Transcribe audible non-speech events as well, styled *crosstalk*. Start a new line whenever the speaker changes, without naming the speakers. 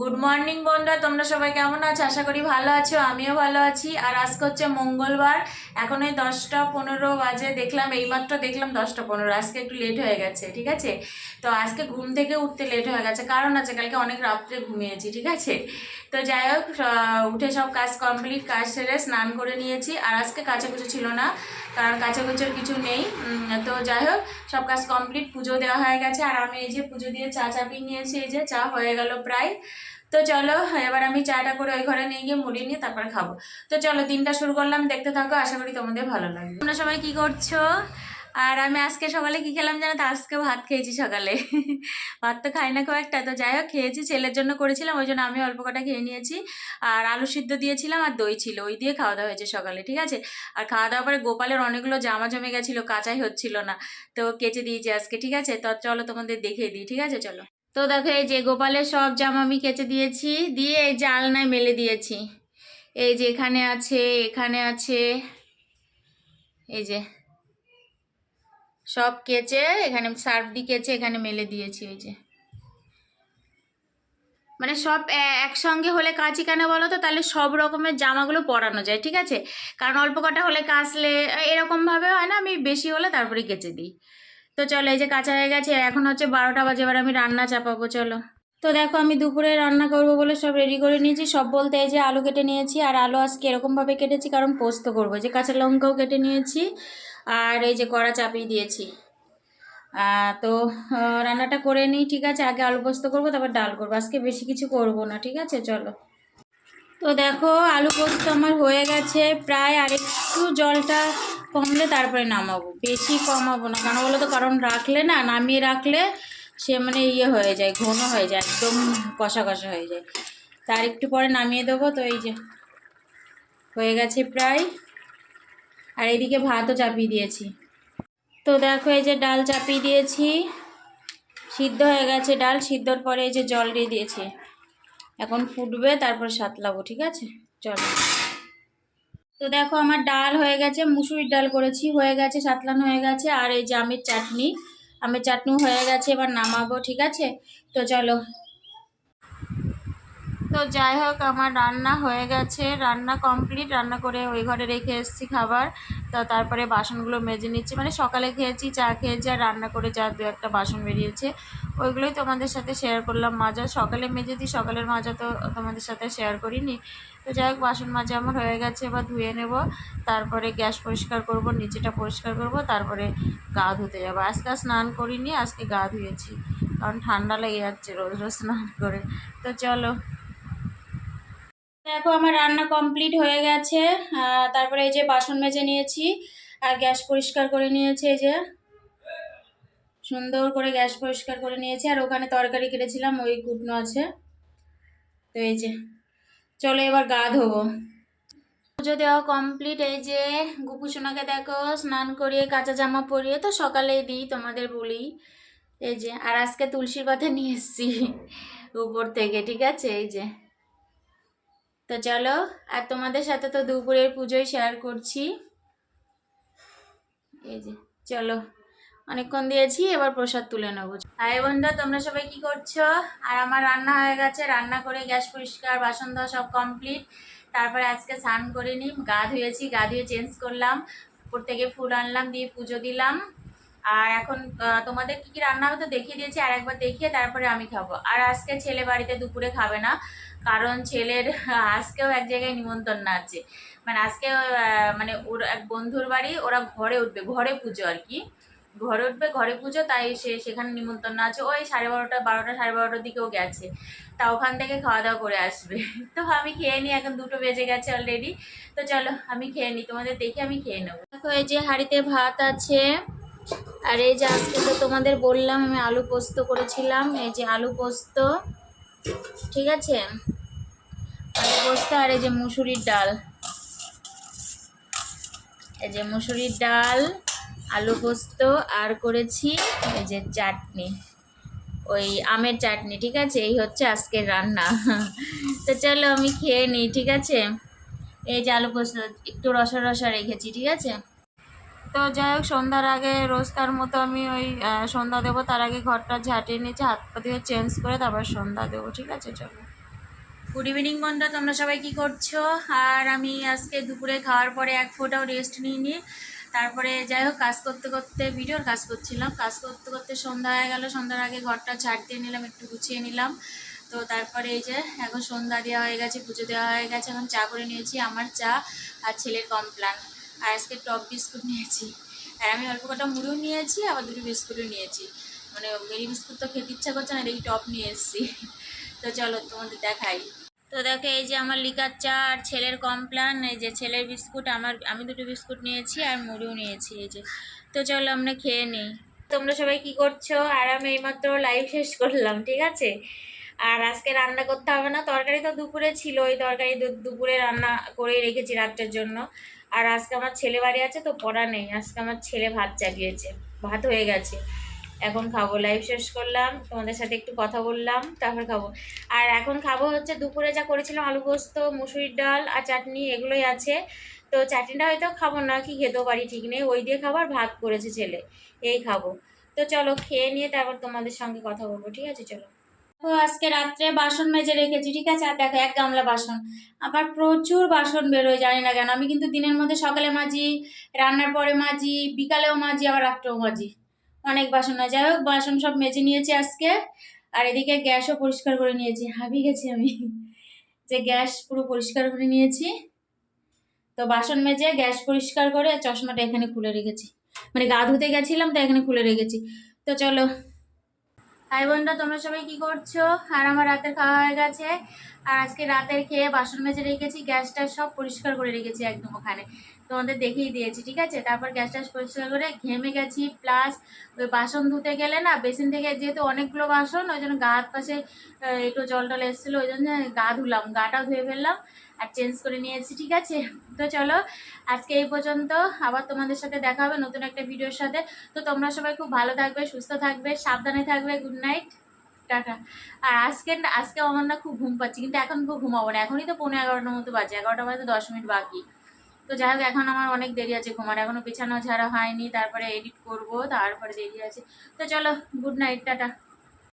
Good morning বন্ধুরা। তোমরা সবাই কেমন আছো? আশা করি ভালো আছো, আমিও ভালো আছি। আর আজকে হচ্ছে মঙ্গলবার। এখন এই দশটা পনেরো বাজে, দেখলাম, এইমাত্র দেখলাম দশটা পনেরো। আজকে একটু লেট হয়ে গেছে, ঠিক আছে? তো আজকে ঘুম থেকে উঠতে লেট হয়ে গেছে। কারণ আছে, কালকে অনেক রাত্রে ঘুমিয়েছি, ঠিক আছে? তো যাই হোক উঠে সব কাজ কমপ্লিট কাজ সেরে স্নান করে নিয়েছি। আর আজকে কাচাকুচো ছিল না, কারণ কাচাকুচোর কিছু নেই। তো যাই হোক, সব কাজ কমপ্লিট পুজো দেওয়া হয়ে গেছে। আর আমি এই যে পুজো দিয়ে চা চাপিয়ে নিয়েছি, এই যে চা হয়ে গেল প্রায়। তো চলো, এবার আমি চাটা করে ওই ঘরে নিয়ে গিয়ে মুড়ি নিয়ে তারপর খাব। তো চলো, দিনটা শুরু করলাম, দেখতে থাকো, আশা করি তোমাদের ভালো লাগবে। তোমরা সবাই কি করছ? আর আমি আজকে সকালে কি খেলাম জানো তো? আজকে ভাত খেয়েছি সকালে। ভাত তো খাই না খুব একটা। তো যাই হোক, খেয়েছি, ছেলের জন্য করেছিলাম, ওই জন্য আমি অল্প কটা খেয়ে নিয়েছি। আর আলু সিদ্ধ দিয়েছিলাম আর দই ছিল, ওই দিয়ে খাওয়া দাওয়া হয়েছে সকালে, ঠিক আছে? আর খাওয়া দাওয়ার পরে গোপালের অনেকগুলো জামা জমে গেছিল, কাঁচাই হচ্ছিল না। তো কেচে দিয়েছি আজকে, ঠিক আছে? তো চলো, তোমাদের দেখিয়ে দিই, ঠিক আছে? চলো। তো দেখো, এই যে গোপালের সব জামা আমি কেচে দিয়েছি, দিয়ে এই যে আলনায় মেলে দিয়েছি। এই যে এখানে আছে এখানে আছে, এই যে সব কেচে, এখানে সার্ফ দিয়ে কেচে এখানে মেলে দিয়েছি, এই যে। মানে সব একসঙ্গে হলে কাচি কেন বলো তো? তাহলে সব রকমের জামাগুলো পরানো যায়, ঠিক আছে? কারণ অল্প কটা হলে কাচলে এরকমভাবে হয় না, আমি বেশি হলে তারপরে কেচে দিই। তো চলো, এই যে কাঁচা হয়ে গেছে, এখন হচ্ছে বারোটা বাজে, এবার আমি রান্না চাপাবো, চলো। তো দেখো, আমি দুপুরে রান্না করব বলে সব রেডি করে নিয়েছি। সব বলতে এই যে আলু কেটে নিয়েছি, আর আলু আজকে এরকমভাবে কেটেছি, কারণ পোস্ত করব। যে কাঁচা লঙ্কাও কেটে নিয়েছি, আর এই যে কড়া চাপিয়ে দিয়েছি। তো রান্নাটা করে নিই, ঠিক আছে? আগে আলু পোস্ত করব, তারপর ডাল করব। আজকে বেশি কিছু করব না, ঠিক আছে? চলো। তো দেখো, আলু পোস্ত আমার হয়ে গেছে। প্রায় আরেকটু জলটা কমলে তারপরে নামাবো। বেশি কমাবো না। কারণ বলো তো কারণ রাখলে না, নামিয়ে রাখলে সে মানে ইয়ে হয়ে যায়, ঘন হয়ে যায়, একদম কষা কষা হয়ে যায়। তার একটু পরে নামিয়ে দেবো। তো এই যে, হয়ে গেছে প্রায়। আর এদিকে ভাতও চাপিয়ে দিয়েছি। তো দেখো, এই যে ডাল চাপিয়ে দিয়েছি। সিদ্ধ হয়ে গেছে ডাল। সিদ্ধর পরে এই যে জল দিয়ে দিয়েছি। এখন ফুটবে, তারপর সাতলাবো, ঠিক আছে? চলো। তো দেখো আমার ডাল হয়ে গেছে, মুসুরির ডাল করেছি, হয়ে গেছে, সাতলান হয়ে গেছে, আর এই যে আমের চাটনি আমের চাটনি হয়ে গেছে, এবার নামাবো, ঠিক আছে? তো চলো। তো যাই হোক, আমার রান্না হয়ে গেছে, রান্না কমপ্লিট, রান্না করে ওই ঘরে রেখে এসেছি খাবার। তো তারপরে বাসনগুলো মেজে নিচ্ছি মানে সকালে খেয়েছি, চা খেয়েছি, আর রান্না করে যা দু একটা বাসন বেরিয়েছে। ওইগুলোই তোমাদের সাথে শেয়ার করলাম, মাজা সকালে মেজে দিই, সকালের মাজা তো তোমাদের সাথে শেয়ার করিনি। তো যাই হোক, বাসন মাজা আমার হয়ে গেছে, এবার ধুয়ে নেব। তারপরে গ্যাস পরিষ্কার করব, নিচেটা পরিষ্কার করব, তারপরে গা ধুতে যাব। আজকে স্নান করিনি, আজকে গা ধুয়েছি। কারণ ঠান্ডা লেগে যাচ্ছে রোজ রোজ স্নান করে। তো চলো। দেখো, আমার রান্না কমপ্লিট হয়ে গেছে। তারপরে এই যে বাসন মেজে নিয়েছি, আর গ্যাস পরিষ্কার করে নিয়েছি, এই যে। সুন্দর করে গ্যাস পরিষ্কার করে নিয়েছি, আর ওখানে তরকারি কেটেছিলাম, ওই কুটনো আছে। তো এই যে। চলো এবার গা ধোবো। পুজো দেওয়া কমপ্লিট এই যে গুপুসোনাকে দেখো, স্নান করিয়ে কাঁচা জামা পরিয়ে তো সকালেই দিই তোমাদের বলি। এই যে, আর আজকে তুলসীর পাতা নিয়ে এসেছি উপর থেকে, ঠিক আছে? এই যে। তো চলো, আর তোমাদের সাথে তো দুপুরের পুজোই শেয়ার করছি। এই যে, চলো। অনেকক্ষণ দিয়েছি, এবার প্রসাদ তুলে নেব। হাই বন্ধুরা তোমরা সবাই কি করছ? আর আমার রান্না হয়ে গেছে, রান্না করে গ্যাস পরিষ্কার, বাসন ধোয়া সব কমপ্লিট তারপরে আজকে স্নান করে নিই, গা ধুয়েছি, গা ধুয়ে চেঞ্জ করলাম, উপর থেকে ফুল আনলাম, দিয়ে পুজো দিলাম। আর এখন তোমাদের কি কি রান্না হবে তো দেখিয়ে দিয়েছি, আর একবার দেখিয়ে তারপরে আমি খাব। আর আজকে ছেলে বাড়িতে দুপুরে খাবে না, কারণ ছেলের *laughs* আজকেও এক জায়গায় নিমন্ত্রণ আছে। মানে আজকে মানে ওর এক বন্ধুর বাড়ি, ওরা ঘরে উঠবে, ঘরে পুজো আর কি। ঘরে উঠবে, ঘরে পুজো, তাই সে সেখানে নিমন্ত্রণ আছে। ওই সাড়ে বারোটা বারোটা, সাড়ে বারোটার দিকেও গেছে। তা ওখান থেকে খাওয়া দাওয়া করে আসবে। *laughs* তো আমি খেয়ে নিই, এখন দুটো বেজে গেছে অলরেডি তো চলো, আমি খেয়ে নিই, তোমাদের দেখে আমি খেয়ে নেব। দেখো, এই যে হাঁড়িতে ভাত আছে। আর এই যে আজকে তো তোমাদের বললাম, আমি আলু পোস্ত করেছিলাম। এই যে আলু পোস্ত, ঠিক আছে? আলু পোস্ত আর এই যে মুসুরির ডাল। এই যে মুসুরির ডাল আলু পোস্ত আর করেছি এই যে চাটনি, ওই আমের চাটনি, ঠিক আছে? এই হচ্ছে আজকের রান্না। তো চলো আমি খেয়ে নিই, ঠিক আছে? এই যে আলু পোস্ত, একটু রসা রসা রেখেছি, ঠিক আছে? তো যাই হোক, সন্ধ্যার আগে রোজকার মতো আমি ওই সন্ধ্যা দেবো, তার আগে ঘরটা ঝাঁটিয়ে নিয়েছি, হাত পা দিয়ে চেঞ্জ করে তারপর সন্ধ্যা দেবো, ঠিক আছে? চলো। গুড ইভিনিং বন্ধুরা, তোমরা সবাই কি করছ? আর আমি আজকে দুপুরে খাওয়ার পরে এক ফোটাও রেস্ট নিইনি। তারপরে যাই হোক, কাজ করতে করতে ভিডিওর কাজ করছিলাম। কাজ করতে করতে সন্ধ্যা হয়ে গেল, সন্ধ্যার আগে ঘরটা ঝাড় দিয়ে নিলাম, একটু গুছিয়ে নিলাম। তো তারপরে এই যে, এখন সন্ধ্যা দেওয়া হয়ে গেছে, পুজো দেওয়া হয়ে গেছে, এখন চা করে নিয়েছি, আমার চা আর ছেলের কমপ্লান আর আজকে টপ বিস্কুট নিয়েছি। আর আমি অল্প কটা মুড়িও নিয়েছি, আবার দুটো বিস্কুটও নিয়েছি। মানে মেরি বিস্কুট তো খেতে ইচ্ছা করছে না এই টপ নিয়ে এসেছি। তো চলো তোমাদের দেখাই। তো দেখো, এই যে আমার লিকার চা আর ছেলের কমপ্লান, এই যে ছেলের বিস্কুট, আমার, আমি দুটো বিস্কুট নিয়েছি আর মুড়িও নিয়েছি, এই যে। তো চলো আমরা খেয়ে নিই। তোমরা সবাই কি করছ? আর আমি এইমাত্র লাইভ শেষ করলাম, ঠিক আছে? আর আজকে রান্না করতে হবে না, তরকারি তো দুপুরে ছিল, ওই তরকারি দুপুরে রান্না করে রেখেছি রাত্রের জন্য। আর আজকে আমার ছেলে বাড়ি আছে, তো পড়া নেই, আজকে আমার ছেলে ভাত চাপিয়েছে ভাত হয়ে গেছে। এখন খাব লাইভ শেষ করলাম, তোমাদের সাথে একটু কথা বললাম, তারপর খাব। আর এখন খাব হচ্ছে দুপুরে যা করেছিলাম, আলু পোস্ত, মুসুরির ডাল আর চাটনি, এগুলোই আছে। তো চাটনিটা হয়তো খাব না, কি খেতেও পারি, ঠিক নেই। ওই দিয়ে খাবার ভাত করেছে ছেলে, এই খাব। তো চলো খেয়ে নিয়ে তারপর তোমাদের সঙ্গে কথা বলব, ঠিক আছে? চলো। তো আজকে রাত্রে বাসন মেজে রেখেছি, ঠিক আছে? আর দেখো, এক গামলা বাসন। আবার প্রচুর বাসন বেরোয়, জানি না কেন। আমি কিন্তু দিনের মধ্যে সকালে মাজি, রান্নার পরে মাজি, বিকালেও মাজি, আবার রাত্রেও মাজি। অনেক বাসন হয় যাই হোক, বাসন সব মেজে নিয়েছি আজকে। আর এদিকে গ্যাসও পরিষ্কার করে নিয়েছি। হাবিয়ে গেছি আমি। যে গ্যাস পুরো পরিষ্কার করে নিয়েছি। তো বাসন মেজে গ্যাস পরিষ্কার করে চশমাটা এখানে খুলে রেখেছি। মানে গা ধুতে গেছিলাম তো এখানে খুলে রেখেছি। তো চলো। হাই বোনরা, তোমরা সবাই কি করছ? আর আমার রাতের খাওয়া হয়ে গেছে। আর আজকে রাতের খেয়ে বাসন মেজে রেখেছি গ্যাসটা সব পরিষ্কার করে রেখেছি একদম ওখানে। তোমাদের দেখিয়ে দিয়েছি, ঠিক আছে? তারপর গ্যাস গ্যাসটা পরিষ্কার করে ঘেমে গেছি প্লাস ওই বাসন ধুতে গেলে না বেসিন থেকে যেহেতু অনেকগুলো বাসন, ওই জন্য গা পাশে একটু জল টল এসেছিল, ওই জন্য গা ধুলাম গাটাও ধুয়ে ফেললাম আর চেঞ্জ করে নিয়েছি, ঠিক আছে? তো চলো, আজকে এই পর্যন্ত আবার তোমাদের সাথে দেখা হবে নতুন একটা ভিডিওর সাথে। তো তোমরা সবাই খুব ভালো থাকবে, সুস্থ থাকবে, সাবধানে থাকবে গুড নাইট টাটা। আর আজকে আজকে আমার না খুব ঘুম পাচ্ছি, কিন্তু এখন খুব ঘুমাবো না। এখনই তো পনেরো এগারোটার মতো বাজে, এগারোটা বাজে দশ মিনিট বাকি। তো যাই হোক, এখন আমার অনেক দেরি আছে ঘুমার এখনও বিছানা ঝাড়া হয়নি, তারপরে এডিট করব, তারপরে দেরি আছে। তো চলো গুড নাইট টাটা।